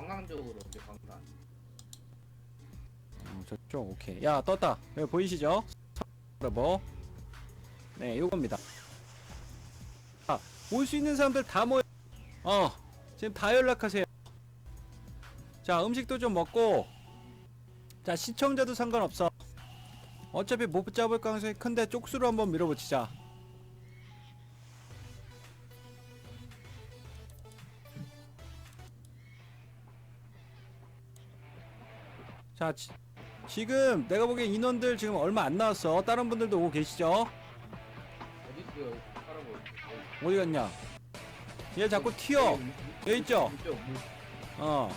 관광적으로 이제 강단. 어, 저쪽 오케이. 야 떴다. 여기 보이시죠? 서버 네 요겁니다. 올수 있는 사람들 다 모여 어 지금 다 연락하세요. 자 음식도 좀 먹고. 자 시청자도 상관없어. 어차피 못 잡을 가능성이 큰데 쪽수로 한번 밀어붙이자 자 지, 지금 내가 보기엔 인원들 지금 얼마 안 나왔어 다른 분들도 오고 계시죠? 어디 있어요? 할아버지. 어디 갔냐 얘 자꾸 튀어 여기 있죠? 이쪽 물. 어.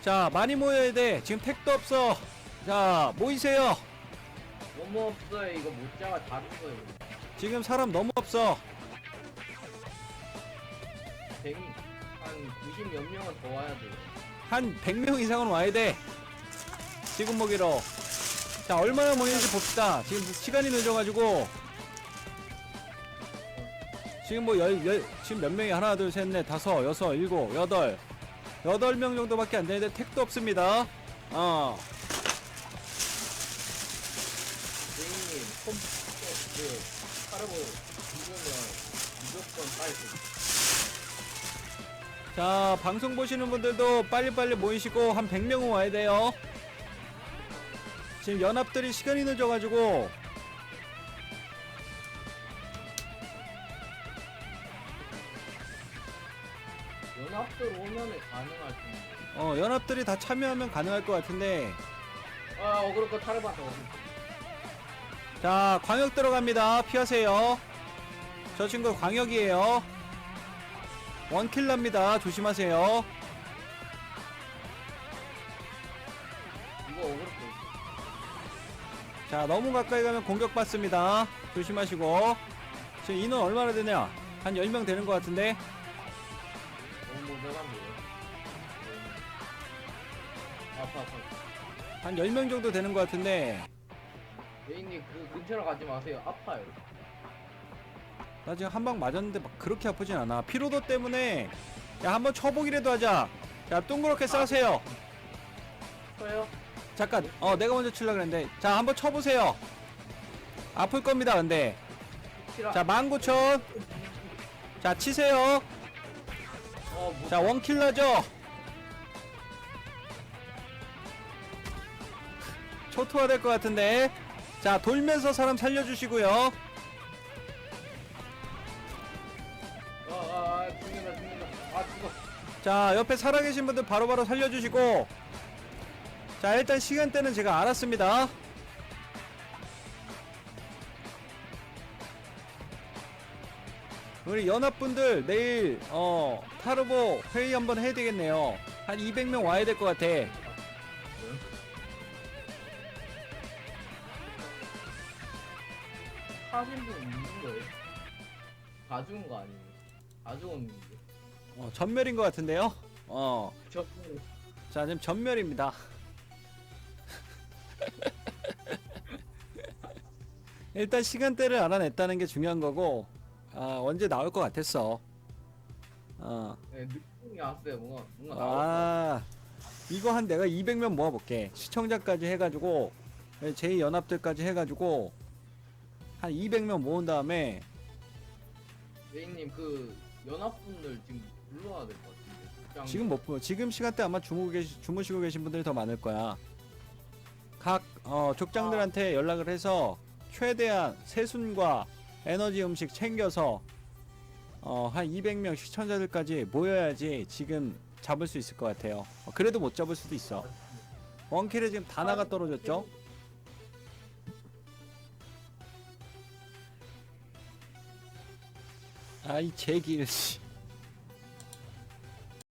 자, 많이 모여야 돼. 지금 택도 없어. 자, 모이세요. 너무 없어요. 이거 못 잡아 다 죽어요. 지금 사람 너무 없어. 댕. 한90 몇 명은 더 와야 돼요. 한 100명 이상은 와야 돼. 지금 모기로. 자, 얼마나 모이는지 봅시다. 지금 시간이 늦어가지고. 지금 뭐, 열, 열, 지금 몇 명이 하나, 둘, 셋, 넷, 다섯, 여섯, 일곱, 여덟. 여덟 명 정도밖에 안 되는데 택도 없습니다. 어. 대인님 컴퓨터 그 할아버지 죽으면 무조건 빨리. 자, 방송 보시는 분들도 빨리빨리 모이시고 한 100명은 와야 돼요. 지금 연합들이 시간이 늦어가지고 연합들 오면은 가능할 텐데. 어, 연합들이 다 참여하면 가능할 것 같은데 아, 어그로 거 타르바다. 자, 광역 들어갑니다. 피하세요. 저 친구 광역이에요. 원킬 납니다. 조심하세요. 자, 너무 가까이 가면 공격받습니다. 조심하시고. 지금 인원 얼마나 되냐? 한 10명 되는 것 같은데. 아파 아파. 한 10명 정도 되는 것 같은데. 대인님 그 근처로 가지 마세요. 아파요. 나 지금 한 방 맞았는데 막 그렇게 아프진 않아. 피로도 때문에 야 한번 쳐보기라도 하자. 자 둥그렇게 싸세요. 커요? 잠깐. 어 내가 먼저 칠라 그랬는데 자 한번 쳐보세요. 아플 겁니다 근데. 자 19,000. 자 치세요. 어, 뭐, 자 원킬러죠. 초토화 될 것 같은데. 자 돌면서 사람 살려주시고요. 아, 아, 아, 죽는다, 죽는다. 아, 죽어. 자 옆에 살아계신 분들 바로바로 살려주시고 자 일단 시간대는 제가 알았습니다. 우리 연합분들 내일 어 타르보 회의 한번 해야 되겠네요. 한 200명 와야 될 것 같아. 사신 분 있는 거예요? 다 죽은 거 아니에요? 다 죽었는데. 어, 전멸인 것 같은데요? 어자 저, 지금 전멸입니다 일단 시간대를 알아냈다는 게 중요한 거고 아 언제 나올 것 같았어 어 네, 느낌이 왔어요. 뭔가, 뭔가 나왔어. 아 이거 한 내가 200명 모아볼게 시청자까지 해가지고 제2연합들까지 해가지고 한 200명 모은 다음에 대인님, 그, 연합분들 지금 불러야 될 것 같은데. 직장- 지금 못 부- 지금 시간대 아마 주무고 계시, 주무시고 계신 분들이 더 많을 거야 각 어, 족장들한테 연락을 해서 최대한 세순과 에너지 음식 챙겨서 어, 한 200명 시청자들까지 모여야지 지금 잡을 수 있을 것 같아요. 어, 그래도 못 잡을 수도 있어. 원킬에 지금 다 나가 떨어졌죠? 아이 제길 씨